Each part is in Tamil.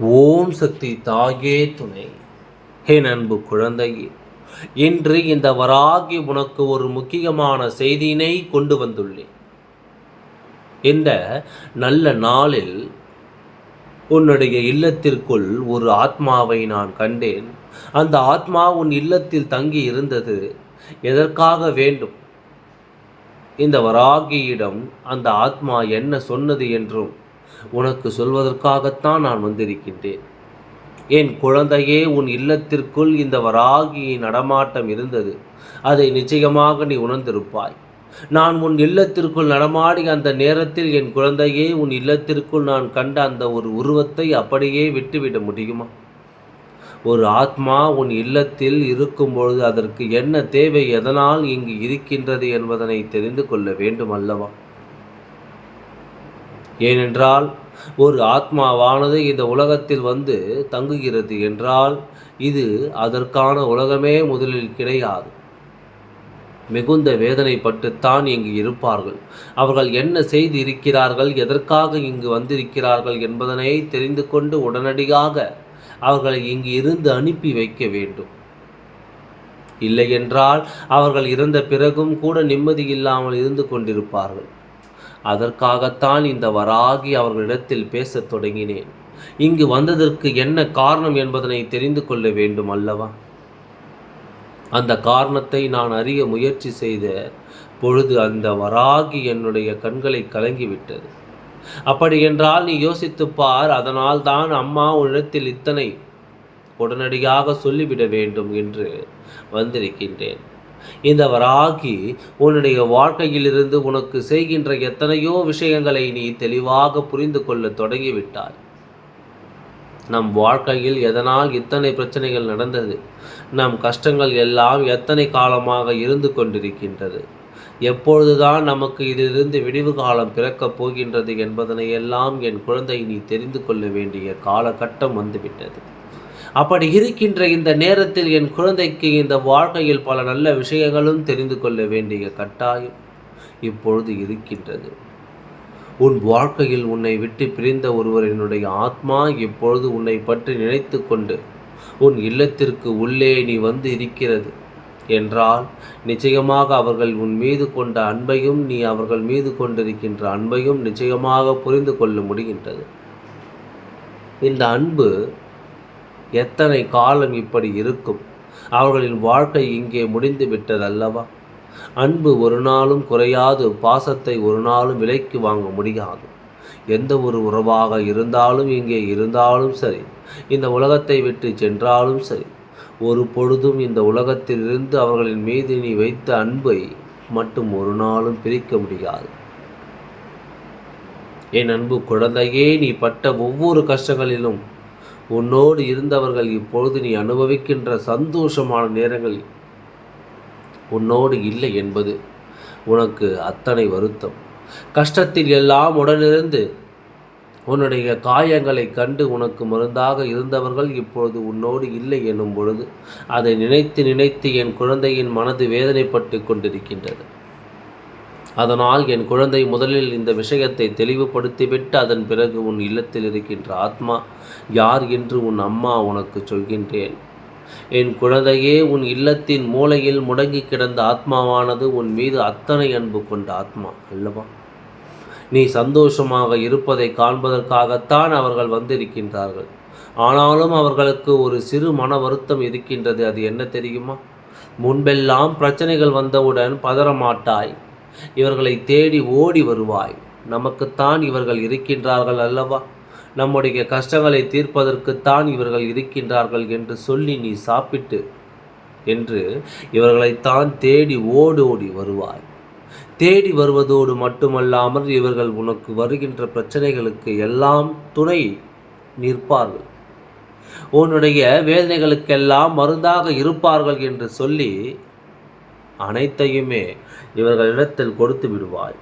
ஓம் சக்தி தாயே துணை. ஹே அன்பு குழந்தையே இன்று இந்த வராகி உனக்கு ஒரு முக்கியமான செய்தியினை கொண்டு வந்துள்ளேன். இந்த நல்ல நாளில் உன்னுடைய இல்லத்திற்குள் ஒரு ஆத்மாவை நான் கண்டேன். அந்த ஆத்மா உன் இல்லத்தில் தங்கி இருந்தது. எதற்காக வேண்டும்? இந்த வராகியிடம் அந்த ஆத்மா என்ன சொன்னது என்றும் உனக்கு சொல்வதற்காகத்தான் நான் வந்திருக்கின்றேன். என் குழந்தையே உன் இல்லத்திற்குள் இந்த வராகியின் நடமாட்டம் இருந்தது. அதை நிச்சயமாக நீ உணர்ந்திருப்பாய். நான் உன் இல்லத்திற்குள் நடமாடி அந்த நேரத்தில் என் குழந்தையே உன் இல்லத்திற்குள் நான் கண்ட அந்த ஒரு உருவத்தை அப்படியே விட்டுவிட முடியுமா? ஒரு ஆத்மா உன் இல்லத்தில் இருக்கும் பொழுது அதற்கு என்ன தேவை எதனால் இங்கு இருக்கின்றது என்பதனை தெரிந்து கொள்ள வேண்டும் அல்லவா? ஏனென்றால் ஒரு ஆத்மாவானது இந்த உலகத்தில் வந்து தங்குகிறது என்றால் இது அதற்கான உலகமே முதலில் கிடையாது. மிகுந்த வேதனைப்பட்டுத்தான் இங்கு இருப்பார்கள். அவர்கள் என்ன செய்து இருக்கிறார்கள் எதற்காக இங்கு வந்திருக்கிறார்கள் என்பதனை தெரிந்து கொண்டு உடனடியாக அவர்களை இங்கு இருந்து அனுப்பி வைக்க வேண்டும். இல்லையென்றால் அவர்கள் இறந்த பிறகும் கூட நிம்மதி இல்லாமல் இருந்து கொண்டிருப்பார்கள். அதற்காகத்தான் இந்த வராகி அவர்களிடத்தில் பேசத் தொடங்கினேன். இங்கு வந்ததற்கு என்ன காரணம் என்பதனை தெரிந்து கொள்ள வேண்டும் அல்லவா? அந்த காரணத்தை நான் அறிய முயற்சி செய்த பொழுது அந்த வராகி என்னுடைய கண்களை கலங்கிவிட்டது. அப்படி என்றால் நீ யோசித்துப்பார் அதனால் தான் அம்மா உன்னிடத்தில் இத்தனை உடனடியாக சொல்லிவிட வேண்டும் என்று வந்திருக்கின்றேன். இந்த வராகி உன்னுடைய வாழ்க்கையிலிருந்து உனக்கு செய்கின்ற எத்தனையோ விஷயங்களை நீ தெளிவாக புரிந்து கொள்ள தொடங்கிவிட்டாய். நம் வாழ்க்கையில் எதனால் இத்தனை பிரச்சனைகள் நடந்தது? நம் கஷ்டங்கள் எல்லாம் எத்தனை காலமாக இருந்து கொண்டிருக்கின்றது? எப்பொழுதுதான் நமக்கு இதிலிருந்து விடிவு காலம் பிறக்கப் போகின்றது என்பதனை எல்லாம் என் குழந்தை நீ தெரிந்து கொள்ள வேண்டிய காலகட்டம் வந்துவிட்டது. அப்படி இருக்கின்ற இந்த நேரத்தில் என் குழந்தைக்கு இந்த வாழ்க்கையில் பல நல்ல விஷயங்களும் தெரிந்து கொள்ள வேண்டிய கட்டாயம் இப்பொழுது இருக்கின்றது. உன் வாழ்க்கையில் உன்னை விட்டு பிரிந்த ஒருவரினுடைய ஆத்மா இப்பொழுது உன்னை பற்றி நினைத்து கொண்டு உன் இல்லத்திற்கு உள்ளே நீ வந்து இருக்கிறது என்றால் நிச்சயமாக அவர்கள் உன் மீது கொண்ட அன்பையும் நீ அவர்கள் மீது கொண்டிருக்கின்ற அன்பையும் நிச்சயமாக புரிந்து கொள்ள முடிகின்றது. இந்த அன்பு எத்தனை காலம் இப்படி இருக்கும்? அவர்களின் வாழ்க்கை இங்கே முடிந்து விட்டதல்லவா? அன்பு ஒரு நாளும் குறையாது பாசத்தை ஒரு நாளும் விலைக்கு வாங்க முடியாது. எந்த ஒரு உறவாக இருந்தாலும் இங்கே இருந்தாலும் சரி இந்த உலகத்தை விட்டு சென்றாலும் சரி ஒரு பொழுதும் இந்த உலகத்திலிருந்து அவர்களின் மீது நீ வைத்த அன்பை மட்டும் ஒரு நாளும் பிரிக்க முடியாது. என் அன்பு குழந்தையே நீ பட்ட ஒவ்வொரு கஷ்டங்களிலும் உன்னோடு இருந்தவர்கள் இப்பொழுது நீ அனுபவிக்கின்ற சந்தோஷமான நேரங்களில் உன்னோடு இல்லை என்பது உனக்கு அத்தனை வருத்தம். கஷ்டத்தில் எல்லாம் உடனிருந்து உன்னுடைய காயங்களை கண்டு உனக்கு மருந்தாக இருந்தவர்கள் இப்பொழுது உன்னோடு இல்லை என்னும் பொழுது அதை நினைத்து நினைத்து என் குழந்தையின் மனது வேதனைப்பட்டு கொண்டிருக்கின்றது. அதனால் என் குழந்தை முதலில் இந்த விஷயத்தை தெளிவுபடுத்திவிட்டு அதன் பிறகு உன் இல்லத்தில் இருக்கின்ற ஆத்மா யார் என்று உன் அம்மா உனக்கு சொல்கின்றேன். என் குழந்தையே உன் இல்லத்தின் மூலையில் முடங்கி கிடந்த ஆத்மாவானது உன் மீது அத்தனை அன்பு கொண்ட ஆத்மா அல்லவா? நீ சந்தோஷமாக இருப்பதை காண்பதற்காகத்தான் அவர்கள் வந்திருக்கின்றார்கள். ஆனாலும் அவர்களுக்கு ஒரு சிறு மன வருத்தம் இருக்கின்றது. அது என்ன தெரியுமா? முன்பெல்லாம் பிரச்சனைகள் வந்தவுடன் பதறமாட்டாய் இவர்களை தேடி ஓடி வருவாய். நமக்குத்தான் இவர்கள் இருக்கின்றார்கள் அல்லவா? நம்முடைய கஷ்டங்களை தீர்ப்பதற்குத்தான் இவர்கள் இருக்கின்றார்கள் என்று சொல்லி நீ சாப்பிட்டு என்று இவர்களைத்தான் தேடி ஓடோடி வருவாய். தேடி வருவதோடு மட்டுமல்லாமல் இவர்கள் உனக்கு வருகின்ற பிரச்சனைகளுக்கு எல்லாம் துணை நிற்பார்கள். உன்னுடைய வேதனைகளுக்கெல்லாம் மருந்தாக இருப்பார்கள் என்று சொல்லி அனைத்தையுமே இவர்களிடத்தில் கொடுத்து விடுவாய்.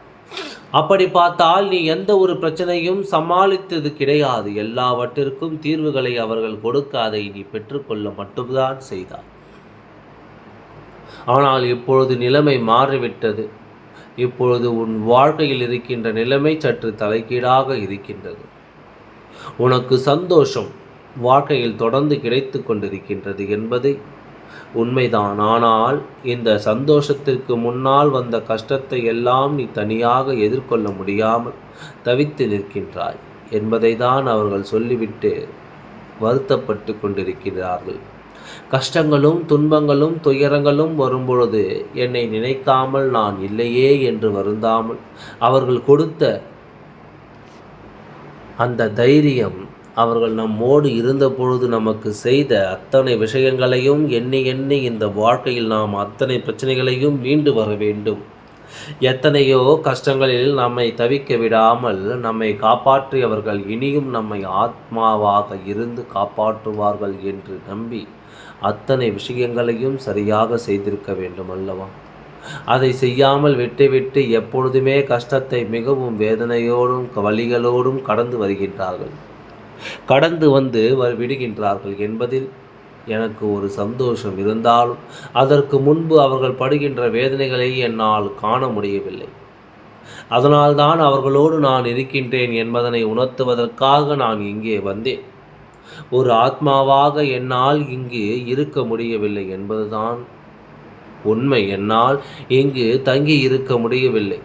அப்படி பார்த்தால் நீ எந்த ஒரு பிரச்சனையும் சமாளித்தது கிடையாது. எல்லாவற்றிற்கும் தீர்வுகளை அவர்கள் கொடுக்க அதை நீ பெற்றுக்கொள்ள மட்டும்தான் செய்தார் ஆனால் இப்பொழுது நிலைமை மாறிவிட்டது. இப்பொழுது உன் வாழ்க்கையில் இருக்கின்ற நிலைமை சற்று தலைக்கீடாக இருக்கின்றது. உனக்கு சந்தோஷம் வாழ்க்கையில் தொடர்ந்து கிடைத்து கொண்டிருக்கின்றது என்பதை உண்மைதான். ஆனால் இந்த சந்தோஷத்திற்கு முன்னால் வந்த கஷ்டத்தை எல்லாம் நீ தனியாக எதிர்கொள்ள முடியாமல் தவித்து நிற்கின்றாய் என்பதை தான் அவர்கள் சொல்லிவிட்டு வருத்தப்பட்டு கொண்டிருக்கிறார்கள். கஷ்டங்களும் துன்பங்களும் துயரங்களும் வரும்பொழுது என்னை நினைக்காமல் நான் இல்லையே என்று வருந்தாமல் அவர்கள் கொடுத்த அந்த தைரியம் அவர்கள் நம்மோடு இருந்தபொழுது நமக்கு செய்த அத்தனை விஷயங்களையும் எண்ணி எண்ணி இந்த வாழ்க்கையில் நாம் அத்தனை பிரச்சனைகளையும் மீண்டு வர வேண்டும். எத்தனையோ கஷ்டங்களில் நம்மை தவிக்க விடாமல் நம்மை காப்பாற்றியவர்கள் இனியும் நம்மை ஆத்மாவாக இருந்து காப்பாற்றுவார்கள் என்று நம்பி அத்தனை விஷயங்களையும் சரியாக செய்திருக்க வேண்டும் அல்லவா? அதை செய்யாமல் விட்டுவிட்டு எப்பொழுதுமே கஷ்டத்தை மிகவும் வேதனையோடும் வழிகளோடும் கடந்து வருகின்றார்கள். கடந்து வந்து விடுகின்றார்கள் என்பதில் எனக்கு ஒரு சந்தோஷம் இருந்தாலும் அதற்கு முன்பு அவர்கள் படுகின்ற வேதனைகளை என்னால் காண முடியவில்லை. அதனால்தான் அவர்களோடு நான் இருக்கின்றேன் என்பதனை உணர்த்துவதற்காக நான் இங்கே வந்தேன். ஒரு ஆத்மாவாக என்னால் இங்கு இருக்க முடியவில்லை என்பதுதான் உண்மை. என்னால் இங்கு தங்கி இருக்க முடியவில்லை.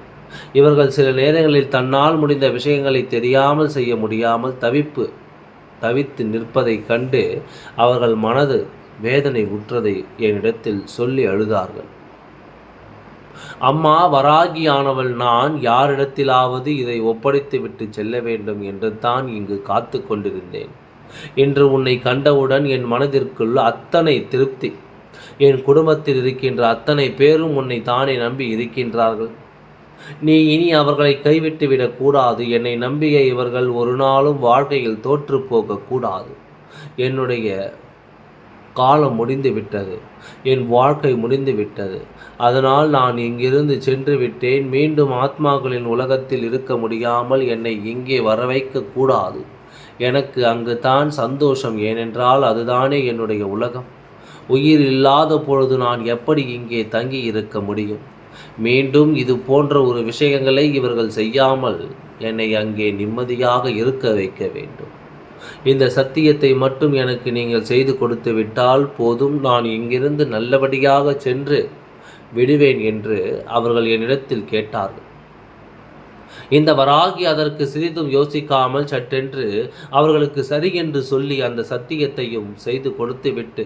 இவர்கள் சில நேரங்களில் தன்னால் முடிந்த விஷயங்களை தெரியாமல் செய்ய முடியாமல் தவிப்பு தவித்து நிற்பதைக் கண்டு அவர்கள் மனது வேதனை உற்றதை என்னிடத்தில் சொல்லி அழுதார்கள். அம்மா வராகியானவள் நான் யாரிடத்திலாவது இதை ஒப்படைத்து விட்டு செல்ல வேண்டும் என்று தான் இங்கு காத்து கொண்டிருந்தேன். இன்று உன்னை கண்டவுடன் என் மனதிற்குள் அத்தனை திருப்தி. என் குடும்பத்தில் இருக்கின்ற அத்தனை பேரும் உன்னை தானே நம்பி இருக்கின்றார்கள். நீ இனி அவர்களை கைவிட்டு விடக்கூடாது. என்னை நம்பிய இவர்கள் ஒரு நாளும் வாழ்க்கையில் தோற்று போகக்கூடாது. என்னுடைய காலம் முடிந்து விட்டது. என் வாழ்க்கை முடிந்து விட்டது. அதனால் நான் இங்கிருந்து சென்று விட்டேன். மீண்டும் ஆத்மாக்களின் உலகத்தில் இருக்க முடியாமல் என்னை இங்கே வர வைக்க கூடாது. எனக்கு அங்கு தான் சந்தோஷம். ஏனென்றால் அதுதானே என்னுடைய உலகம். உயிர் இல்லாத பொழுது நான் எப்படி இங்கே தங்கி இருக்க முடியும்? மீண்டும் இது போன்ற ஒரு விஷயங்களை இவர்கள் செய்யாமல் என்னை அங்கே நிம்மதியாக இருக்க வைக்க வேண்டும். இந்த சத்தியத்தை மட்டும் எனக்கு நீங்கள் செய்து கொடுத்து விட்டால் போதும். நான் இங்கிருந்து நல்லபடியாக சென்று விடுவேன் என்று அவர்கள் என்னிடத்தில் கேட்டார்கள். இந்த வராகி அதற்கு சிறிதும் யோசிக்காமல் சட்டென்று அவர்களுக்கு சரி என்று சொல்லி அந்த சத்தியத்தையும் செய்து கொடுத்து விட்டு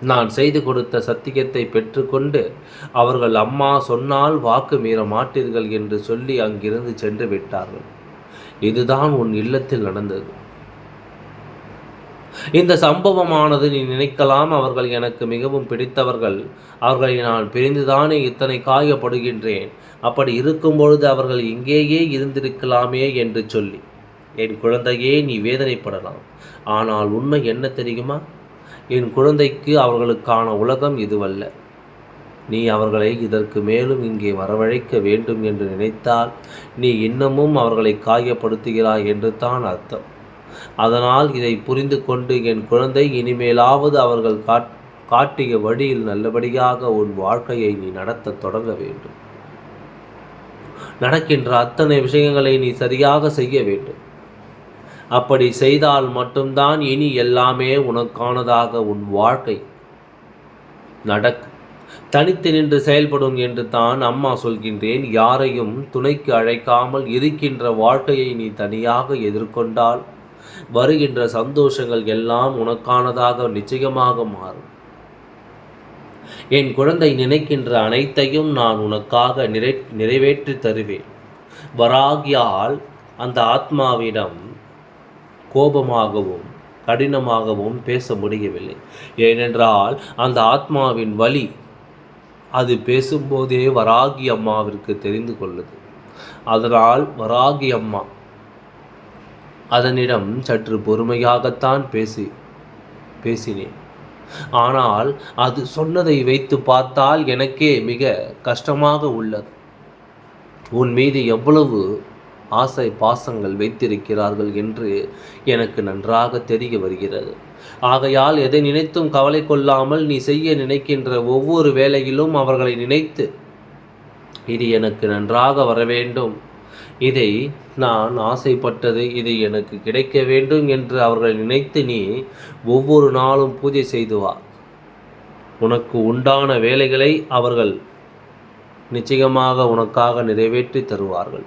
நான் செய்து கொடுத்த சத்தியத்தை பெற்றுக்கொண்டு அவர்கள் அம்மா சொன்னால் வாக்கு மீற மாட்டீர்கள் என்று சொல்லி அங்கிருந்து சென்று விட்டார்கள். இதுதான் உன் இல்லத்தில் நடந்தது. இந்த சம்பவமானது நீ நினைக்கலாம். அவர்கள் எனக்கு மிகவும் பிடித்தவர்கள். அவர்களை நான் பிரிந்துதானே இத்தனை காயப்படுகின்றேன். அப்படி இருக்கும் பொழுது அவர்கள் இங்கேயே இருந்திருக்கலாமே என்று சொல்லி என் குழந்தையே நீ வேதனைப்படலாம். ஆனால் உண்மை என்ன தெரியுமா? என் குழந்தைக்கு அவர்களுக்கான உலகம் இதுவல்ல. நீ அவர்களை இதற்கு மேலும் இங்கே வரவழைக்க வேண்டும் என்று நினைத்தால் நீ இன்னமும் அவர்களை காயப்படுத்துகிறாய் என்று தான் அர்த்தம். அதனால் இதை புரிந்து கொண்டு என் குழந்தை இனிமேலாவது அவர்கள் காட்டிய வழியில் நல்லபடியாக உன் வாழ்க்கையை நீ நடத்த தொடங்க வேண்டும். நடக்கின்ற அத்தனை விஷயங்களை நீ சரியாக செய்ய வேண்டும். அப்படி செய்தால் மட்டும்தான் இனி எல்லாமே உனக்கானதாக உன் வாழ்க்கை நடக்கும். தனித்து நின்று செயல்படும் என்று தான் அம்மா சொல்கின்றேன். யாரையும் துணைக்கு அழைக்காமல் இருக்கின்ற வாழ்க்கையை நீ தனியாக எதிர்கொண்டால் வருகின்ற சந்தோஷங்கள் எல்லாம் உனக்கானதாக நிச்சயமாக மாறும். என் குழந்தை நினைக்கின்ற அனைத்தையும் நான் உனக்காக நிறை நிறைவேற்றி தருவேன். வராகியால் அந்த ஆத்மாவிடம் கோபமாகவும் கடினமாகவும் பேச முடியவில்லை. ஏனென்றால் அந்த ஆத்மாவின் வழி அது பேசும்போதே வராகி அம்மாவிற்கு தெரிந்து கொள்ளுது. அதனால் வராகி அம்மா அதனிடம் சற்று பொறுமையாகத்தான் பேசி பேசினேன். ஆனால் அது சொன்னதை வைத்து பார்த்தால் எனக்கே மிக கஷ்டமாக உள்ளது. உன் மீது எவ்வளவு ஆசை பாசங்கள் வைத்திருக்கிறார்கள் என்று எனக்கு நன்றாக தெரிய வருகிறது. ஆகையால் எதை நினைத்தும் கவலை கொள்ளாமல் நீ செய்ய நினைக்கின்ற ஒவ்வொரு வேலையிலும் அவர்களை நினைத்து இது எனக்கு நன்றாக வர வேண்டும். இதை நான் ஆசைப்பட்டது இது எனக்கு கிடைக்க வேண்டும் என்று அவர்கள் நினைத்து நீ ஒவ்வொரு நாளும் பூஜை செய்து வா. உனக்கு உண்டான வேலைகளை அவர்கள் நிச்சயமாக உனக்காக நிறைவேற்றி தருவார்கள்.